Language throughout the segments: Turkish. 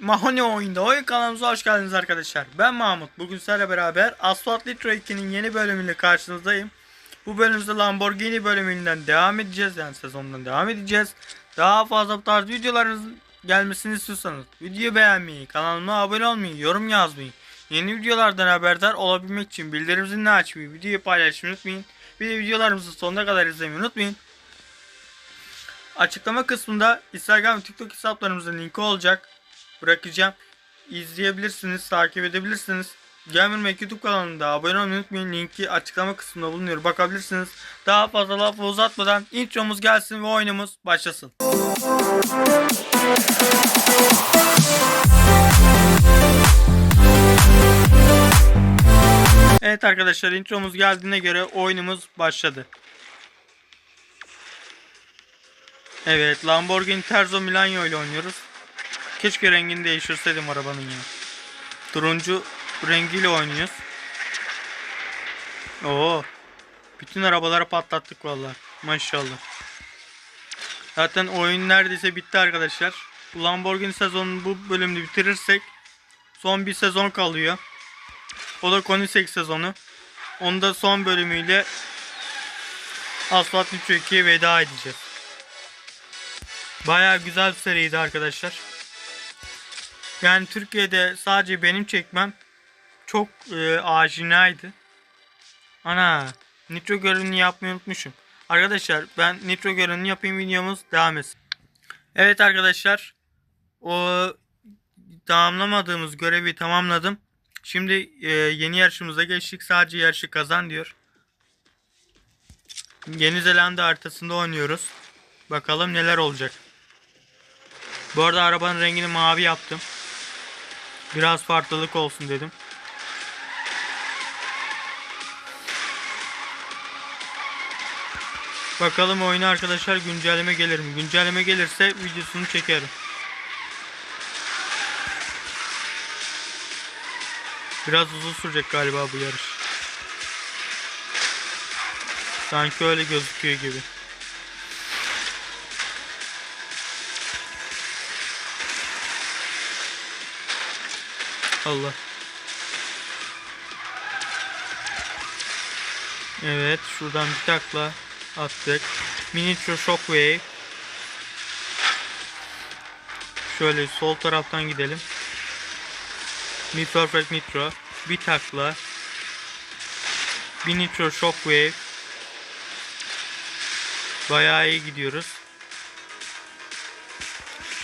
Mahone oyunda oyun kanalımıza hoş geldiniz arkadaşlar. Ben Mahmut. Bugün sizlerle beraber Asphalt Nitro 2'nin yeni bölümüyle karşınızdayım. Bu bölümümüzde Lamborghini bölümünden devam edeceğiz. Yani sezondan devam edeceğiz. Daha fazla bu tarz videolarınızın gelmesini istiyorsanız videoyu beğenmeyi, kanalıma abone olmayı, yorum yazmayı, yeni videolardan haberdar olabilmek için bildirim zilini açmayı, videoyu paylaşmayı unutmayın. Bir de videolarımızı sonuna kadar izlemeyi unutmayın. Açıklama kısmında Instagram ve TikTok hesaplarımızın linki olacak. Bırakacağım. İzleyebilirsiniz, takip edebilirsiniz. Gamer Mac YouTube kanalında abone olmayı unutmayın. Linki açıklama kısmında bulunuyor. Bakabilirsiniz. Daha fazla lafı uzatmadan intromuz gelsin ve oyunumuz başlasın. Evet arkadaşlar intromuz geldiğine göre oyunumuz başladı. Evet Lamborghini Terzo Milano ile oynuyoruz. Keşke rengini değiştirseydim arabanın ya. Turuncu rengiyle oynuyoruz. Oo. Bütün arabaları patlattık vallahi. Maşallah. Zaten oyun neredeyse bitti arkadaşlar. Bu Lamborghini sezonunu bu bölümde bitirirsek son bir sezon kalıyor. O da Koenigsegg sezonu. Onda son bölümüyle Asphalt 3 2'ye veda edeceğiz. Baya güzel bir seriydi arkadaşlar. Yani Türkiye'de sadece benim çekmem çok e, aşinaydı. Ana nitro görevini yapmayı unutmuşum. Arkadaşlar ben nitro görevini yapayım videomuz devam etsin. Evet arkadaşlar o tamamlamadığımız görevi tamamladım. Şimdi e, yeni yarışımıza geçtik. Sadece yarışı kazan diyor. Yeni Zelanda haritasında oynuyoruz. Bakalım neler olacak. Bu arada arabanın rengini mavi yaptım. Biraz farklılık olsun dedim. Bakalım oyuna arkadaşlar güncelleme gelir mi? Güncelleme gelirse videosunu çekerim. Biraz uzun sürecek galiba bu yarış. Sanki öyle gözüküyor gibi. Allah. Evet şuradan bir takla attık. Miniature Shockwave. Şöyle sol taraftan gidelim. Mid Perfect Nitro. Bir takla. Nitro Shockwave. Bayağı iyi gidiyoruz.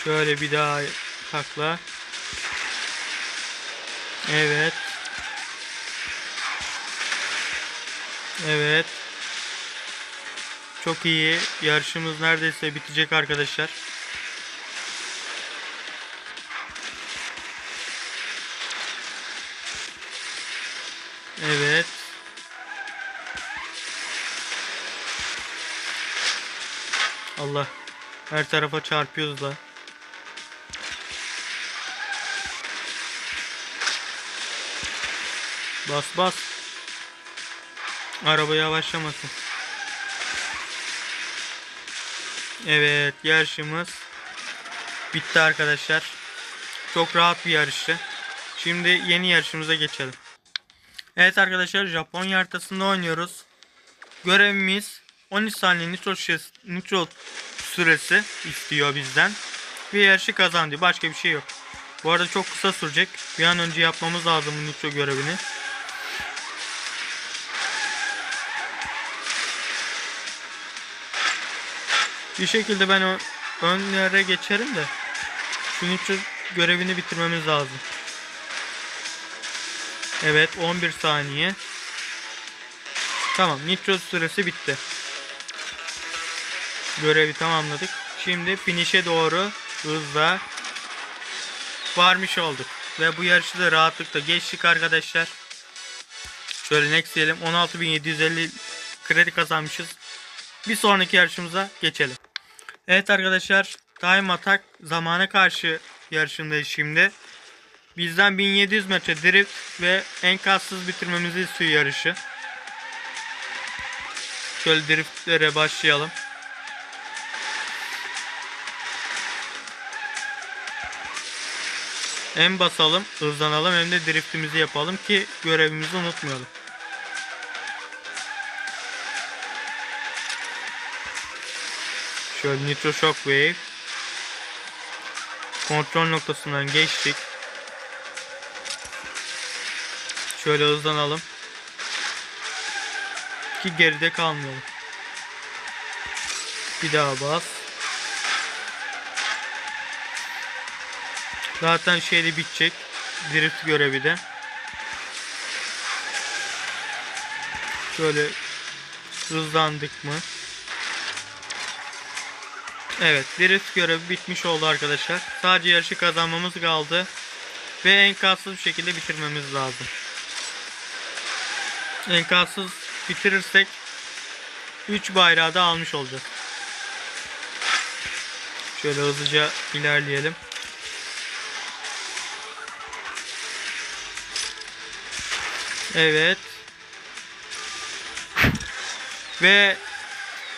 Şöyle bir daha takla. Evet. Evet. Çok iyi. Yarışımız neredeyse bitecek arkadaşlar. Evet. Allah. Her tarafa çarpıyoruz da. Bas bas. Araba yavaşlamasın. Evet yarışımız bitti arkadaşlar. Çok rahat bir yarıştı. Şimdi yeni yarışımıza geçelim. Evet arkadaşlar Japonya haritasında oynuyoruz. Görevimiz 13 saniye nitro, şişesi, nitro süresi istiyor bizden. Bir yarışı kazan diyor. Başka bir şey yok. Bu arada çok kısa sürecek. Bir an önce yapmamız lazım bu nitro görevini. Bir şekilde ben o önlere geçerim de şu nitro görevini bitirmemiz lazım. Evet 11 saniye. Tamam nitro süresi bitti. Görevi tamamladık. Şimdi finish'e doğru hızla varmış olduk. Ve bu yarışı da rahatlıkla geçtik arkadaşlar. Şöyle next diyelim. 16.750 kredi kazanmışız. Bir sonraki yarışımıza geçelim. Evet arkadaşlar Time Attack zamana karşı yarışındayız şimdi. Bizden 1700 metre drift ve enkazsız bitirmemizi istiyor yarışı. Şöyle driftlere başlayalım. Hem basalım, hızlanalım hem de driftimizi yapalım ki görevimizi unutmayalım. Şöyle Nitro Shockwave. Kontrol noktasından geçtik. Şöyle hızlanalım. Ki geride kalmayalım. Bir daha bas. Zaten şeyde bitecek. Drift görevi de. Şöyle hızlandık mı? Evet, drift görevi bitmiş oldu arkadaşlar. Sadece yarışı kazanmamız kaldı ve enkazsız bir şekilde bitirmemiz lazım. Enkazsız bitirirsek 3 bayrağı da almış olacağız. Şöyle hızlıca ilerleyelim. Evet. Ve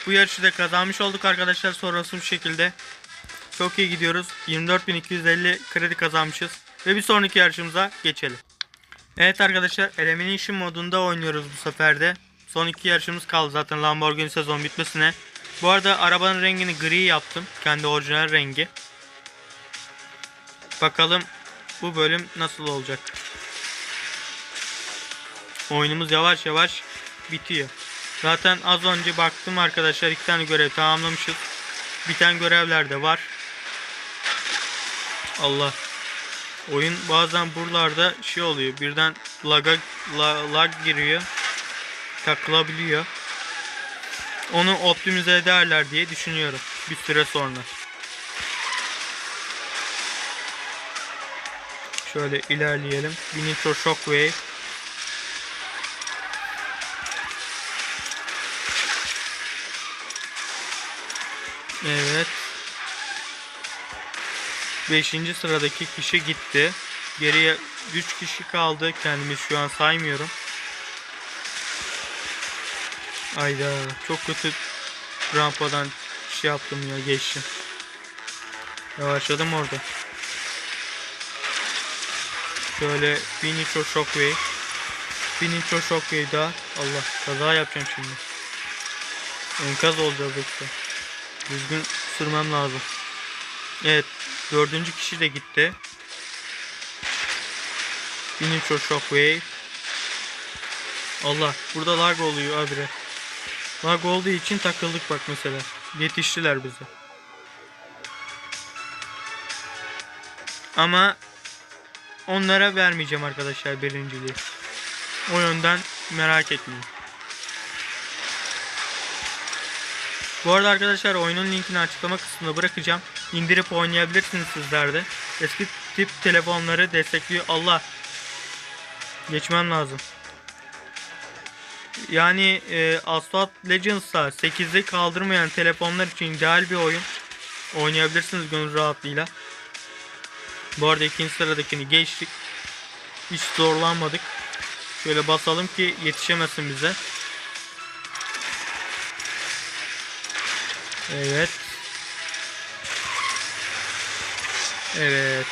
bu yarışı da kazanmış olduk arkadaşlar sonrası bu şekilde. Çok iyi gidiyoruz. 24.250 kredi kazanmışız. Ve bir sonraki yarışımıza geçelim. Evet arkadaşlar Elimination modunda oynuyoruz bu sefer de. Son iki yarışımız kaldı zaten Lamborghini sezon bitmesine. Bu arada arabanın rengini gri yaptım. Kendi orijinal rengi. Bakalım bu bölüm nasıl olacak. Oyunumuz yavaş yavaş bitiyor. Zaten az önce baktım arkadaşlar iki tane görev tamamlamışız. Biten görevler de var. Allah. Oyun bazen buralarda şey oluyor. Birden laga, la- lag giriyor. Takılabiliyor. Onu optimize ederler diye düşünüyorum. Bir süre sonra. Şöyle ilerleyelim. Bir Nitro Shockwave. Evet. Beşinci sıradaki kişi gitti. Geriye 3 kişi kaldı. Kendimi şu an saymıyorum. Ayda çok kötü rampadan şey yaptım ya geçtim. Yavaşladım orada. Şöyle bir nitro shockwave. Bir nitro shockwave daha. Allah kaza yapacağım şimdi. Enkaz olacağız yoksa. Düzgün sürmem lazım. Evet. Dördüncü kişi de gitti. Nitro shockwave. Allah. Burada lag oluyor abire. Lag olduğu için takıldık bak mesela. Yetiştiler bize. Ama onlara vermeyeceğim arkadaşlar birinciliği. O yönden merak etmeyin. Bu arada arkadaşlar oyunun linkini açıklama kısmına bırakacağım. İndirip oynayabilirsiniz sizler de. Eski tip telefonları destekliyor. Allah. Geçmem lazım. Yani e, Asphalt Legends'a 8'i kaldırmayan telefonlar için ideal bir oyun. Oynayabilirsiniz gönül rahatlığıyla. Bu arada ikinci sıradakini geçtik. Hiç zorlanmadık. Şöyle basalım ki yetişemesin bize. Evet. Evet.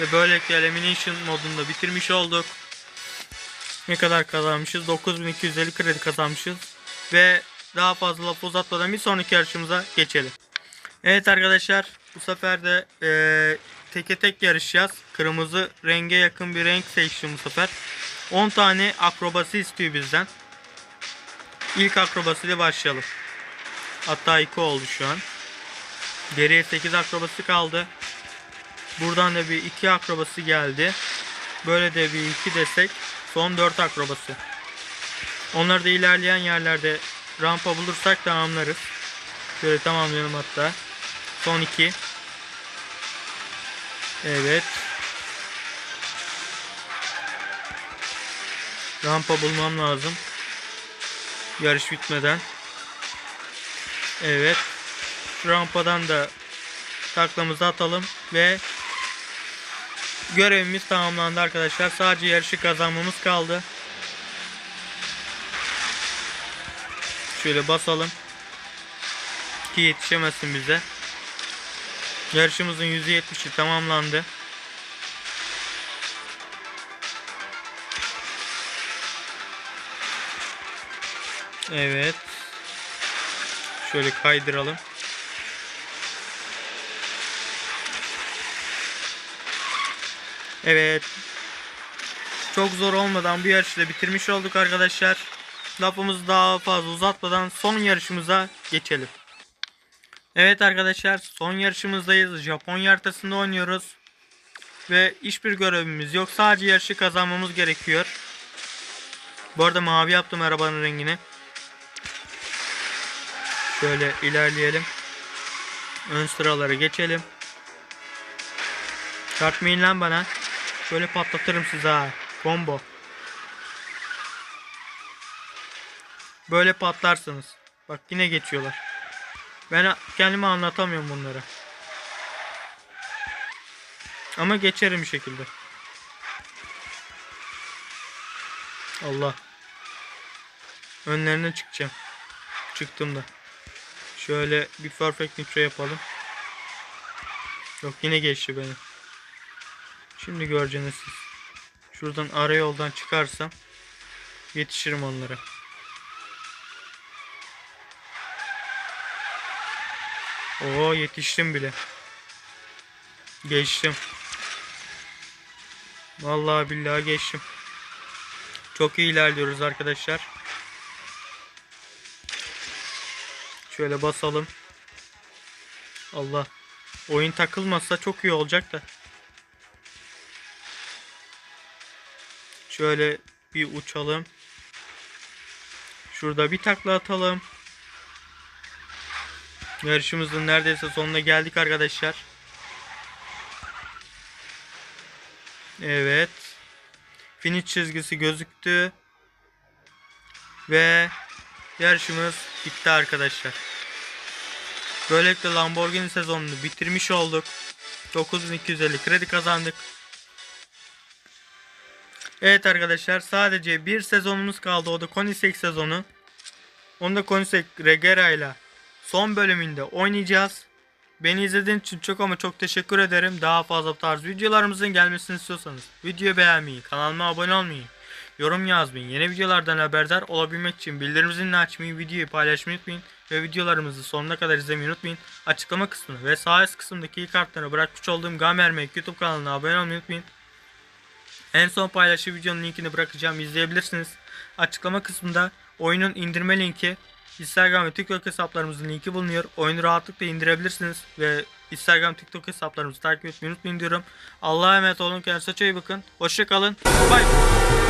Ve böylelikle Elimination modunda bitirmiş olduk. Ne kadar kazanmışız? 9250 kredi kazanmışız. Ve daha fazla laf uzatmadan bir sonraki yarışımıza geçelim. Evet arkadaşlar bu sefer de eee, teke tek yarışacağız. Kırmızı renge yakın bir renk seçtim bu sefer. 10 tane akrobasi istiyor bizden. İlk akrobasiyle başlayalım. Hatta 2 oldu şu an. Geriye 8 akrobasi kaldı. Buradan da bir 2 akrobasi geldi. Böyle de bir 2 desek son 4 akrobasi. Onları da ilerleyen yerlerde rampa bulursak tamamlarız. Şöyle tamamlayalım hatta. Son 2. Evet. Rampa bulmam lazım. Yarış bitmeden. Evet. Rampadan da taklamızı atalım ve görevimiz tamamlandı arkadaşlar. Sadece yarışı kazanmamız kaldı. Şöyle basalım. Ki yetişemesin bize. Yarışımızın %70'i tamamlandı. Evet. Şöyle kaydıralım. Evet. Çok zor olmadan bu yarışı da bitirmiş olduk arkadaşlar. Lafımızı daha fazla uzatmadan son yarışımıza geçelim. Evet arkadaşlar son yarışımızdayız. Japonya haritasında oynuyoruz. Ve hiçbir görevimiz yok. Sadece yarışı kazanmamız gerekiyor. Bu arada mavi yaptım arabanın rengini. Şöyle ilerleyelim. Ön sıraları geçelim. Çarpmayın lan bana. Şöyle patlatırım size ha. Combo. Böyle patlarsınız. Bak yine geçiyorlar. Ben kendime anlatamıyorum bunları. Ama geçerim bir şekilde. Allah. Önlerine çıkacağım. Çıktım da. Şöyle bir perfect nitro yapalım. Yok yine geçti beni. Şimdi göreceksiniz siz. Şuradan ara yoldan çıkarsam yetişirim onlara. Oo yetiştim bile. Geçtim. Vallahi billahi geçtim. Çok iyi ilerliyoruz arkadaşlar. Şöyle basalım. Allah. Oyun takılmazsa çok iyi olacak da. Şöyle bir uçalım. Şurada bir takla atalım. Yarışımızın neredeyse sonuna geldik arkadaşlar. Evet. Finish çizgisi gözüktü. Ve yarışımız bitti arkadaşlar. Böylelikle Lamborghini sezonunu bitirmiş olduk. 9250 kredi kazandık. Evet arkadaşlar sadece bir sezonumuz kaldı. O da Koenigsegg sezonu. Onu da Koenigsegg Regera ile son bölümünde oynayacağız. Beni izlediğiniz için çok ama çok teşekkür ederim. Daha fazla tarz videolarımızın gelmesini istiyorsanız videoyu beğenmeyi, kanalıma abone olmayı, yorum yazmayı, yeni videolardan haberdar olabilmek için bildirim zilini açmayı, videoyu paylaşmayı unutmayın ve videolarımızı sonuna kadar izlemeyi unutmayın. Açıklama kısmına ve sağ üst kısımdaki ilk bırakmış olduğum Gamermek YouTube kanalına abone olmayı unutmayın. En son paylaştığı videonun linkini bırakacağım izleyebilirsiniz. Açıklama kısmında oyunun indirme linki, Instagram ve TikTok hesaplarımızın linki bulunuyor. Oyunu rahatlıkla indirebilirsiniz ve Instagram, TikTok hesaplarımızı takip etmeyi unutmayın diyorum. Allah'a emanet olun. Kendinize çok iyi bakın. Hoşçakalın. Bye.